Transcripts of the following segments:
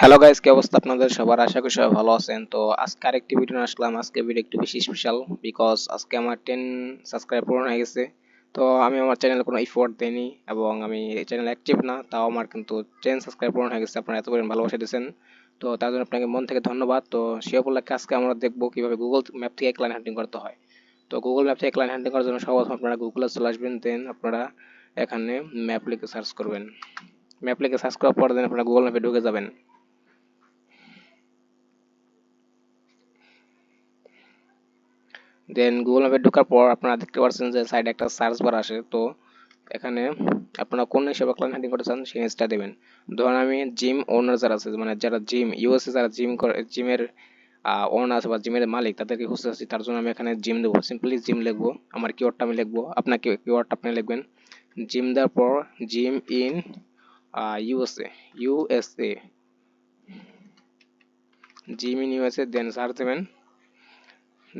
Hello guys কি অবস্থা আপনাদের? সবার আশা করি সবাই ভালো আছেন। তো আজকে আরেকটি ভিডিও আসলাম। আজকে ভিডিও একটু বেশি স্পেশাল বিকজ আজকে আমার টেন সাবস্ক্রাইব পূরণ হয়ে গেছে। তো আমি আমার চ্যানেলে কোনো ইফোর্ট দেইনি এবং আমি চ্যানেল অ্যাক্টিভ না, তাও আমার কিন্তু টেন সাবস্ক্রাইব পূরণ হয়ে গেছে। আপনারা এত পরিমাণ ভালোবাসা দিয়েছেন। তো তার জন্য আপনাকে মন থেকে ধন্যবাদ। তো সে উপলক্ষে আজকে আমরা দেখব কীভাবে গুগল ম্যাপ থেকে ক্লাইন হ্যান্ডিং করতে হয়। তো গুগল ম্যাপ থেকে ক্লাইন হ্যান্ডিং করার জন্য সর্বপ্রথম আপনারা গুগলে চলে আসবেন দেন আপনারা এখানে ম্যাপ লিখে সার্চ করবেন। ম্যাপ লিখে সার্চ করার পর দেন আপনারা গুগল ম্যাপে ঢুকে যাবেন। দেন গুগল ম্যাপে ঢোকার পর আপনারা দেখতে পাচ্ছেন যে সাইডে একটা সার্চ বার আসে। তো এখানে আপনারা কোন হিসেবে ক্লায়েন্ট হ্যান্ডিং করতে চান, সেই জিনিসটা দেবেন। ধরুন আমি জিম ওনার যারা আছে মানে যারা জিম ইউএসএ যারা জিম করে জিমের ওনার আছে বা জিমের মালিক, তাদেরকে খুঁজতে চাচ্ছি তার জন্য আমি এখানে জিম দেবো। সিম্পলি জিম লিখব। আমার কিওয়ার্ডটা আমি লিখব। আপনাকে কিওয়ার্ডটা আপনি লিখবেন। জিম দেওয়ার পর gym in USA USA gym in USA then search দেবেন।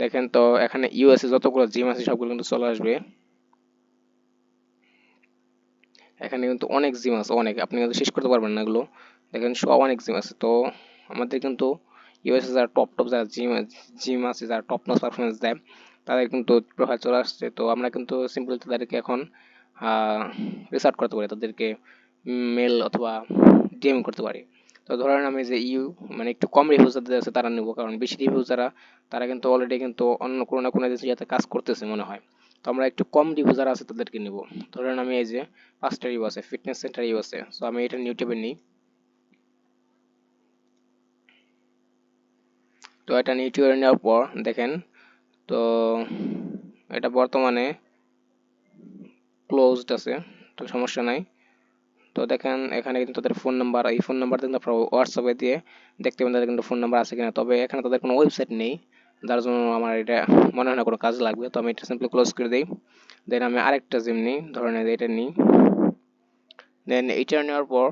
দেখেন তো, এখানে ইউএসএ যতগুলো জিম আছে, সবগুলো কিন্তু চলে আসবে। এখানে কিন্তু অনেক জিম আছে, অনেক। আপনি কিন্তু শেষ করতে পারবেন না এগুলো। দেখেন, সব অনেক জিম আছে। তো আমাদের কিন্তু ইউএসএ যারা টপ টপ যারা জিম জিম আছে, যারা টপ নস পারফরমেন্স দেয়, তাদের কিন্তু প্রোফাইল চলে আসছে। তো আমরা কিন্তু সিম্পলি তাদেরকে এখন রিসার্চ করতে পারি, তাদেরকে মেল অথবা ডিএম করতে পারি। তো ধরেন আমি যে ইউ মানে একটু কম রিভিউ যাদের আছে তারা নেব, কারণ বেশি রিভিউ যারা, তারা কিন্তু অলরেডি কিন্তু অন্য কোনো না কোনো যাতে কাজ করতেছে মনে হয়। তো আমরা একটু কম রিভিউ যারা আছে তাদেরকে নেব। ধরেন আমি এই যে পাঁচটা রিভিউ আছে ফিটনেস সেন্টার রিভিউ আছে সো আমি এটা ইউটিউবে নিই। তো এটা ইউটিউবে নেওয়ার পর দেখেন, তো এটা বর্তমানে ক্লোজড আছে, তো সমস্যা নাই। তো দেখেন, এখানে কিন্তু তাদের ফোন নাম্বার এই ফোন নাম্বার কিন্তু আপনারা হোয়াটসঅ্যাপে দিয়ে দেখতে পাবেন তাদের কিন্তু ফোন নাম্বার আছে কিনা। তবে এখানে তাদের কোনো ওয়েবসাইট নেই, যার জন্য আমার এটা মনে হয় না কোনো কাজ লাগবে। তো আমি এটা সিম্পলি ক্লোজ করে দিই। দেন আমি আরেকটা জিম নিই, ধরেন এটা নিই। দেন এইটা নেওয়ার পর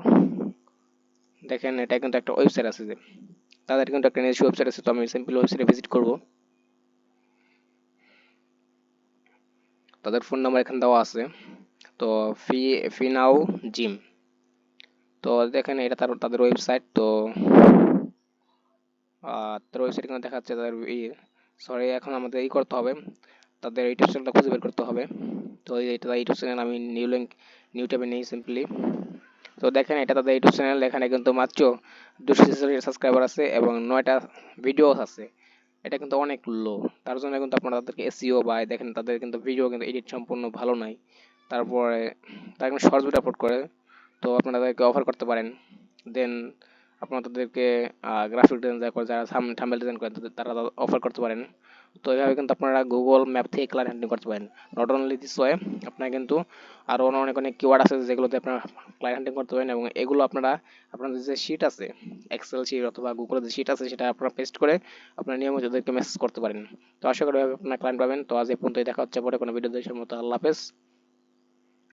দেখেন, এটা কিন্তু একটা ওয়েবসাইট আছে যে, তাদের কিন্তু একটা নিজস্ব ওয়েবসাইট আছে, তো আমি সিম্পলি ওয়েবসাইটে ভিজিট করব। তাদের ফোন নাম্বার এখানে দেওয়া আছে। তো ফি ফি ফিনাও জিম তো দেখেন এটা তার, তাদের ওয়েবসাইট তো তাদের ওয়েবসাইট কিন্তু দেখাচ্ছে তাদের সরি এখন আমাদের এই করতে হবে। তাদের ইউটিউব চ্যানেলটা খুঁজে বের করতে হবে। তো এটা ইউটিউব চ্যানেল আমি নিউ লিঙ্ক নিউ ট্যাবে নেই সিম্পলি তো দেখেন এটা তাদের ইউটিউব চ্যানেল এখানে কিন্তু মাত্র দুশো সাবস্ক্রাইবার আছে এবং নয়টা ভিডিও আছে। এটা কিন্তু অনেক লো তার জন্য কিন্তু আপনারা তাদেরকে এসিও বা দেখেন তাদের কিন্তু ভিডিও কিন্তু এডিট সম্পূর্ণ ভালো নাই। তারপরে, তারা কিন্তু শর্টস ভিডিও আপলোড করে। তো আপনারা তাদেরকে অফার করতে পারেন। দেন আপনারা তাদেরকে গ্রাফিক ডিজাইন যারা করে, যারা ডিজাইন করেন তারা অফার করতে পারেন। তো এইভাবে কিন্তু আপনারা গুগল ম্যাপ থেকে ক্লায়েন্ট হ্যান্ডিং করতে পারেন। নট অনলি দিস ওয়ে আপনারা কিন্তু আরও অনেক অনেক কিওয়ার্ড আছে যেগুলোতে আপনারা ক্লায়েন্ট হ্যান্ডিং করতে পারেন এবং এগুলো আপনারা, আপনাদের যে শিট আছে এক্সেল শিট অথবা গুগলের যে শিট আছে, সেটা আপনারা পেস্ট করে আপনারা নিয়মিত তাদেরকে মেসেজ করতে পারেন। তো আশা করি আপনারা ক্লায়েন্ট পাবেন। তো আজ এই পর্যন্তই। দেখা হচ্ছে পরে কোনো ভিডিও দেশের মতো আল্লাহ হাফেজ।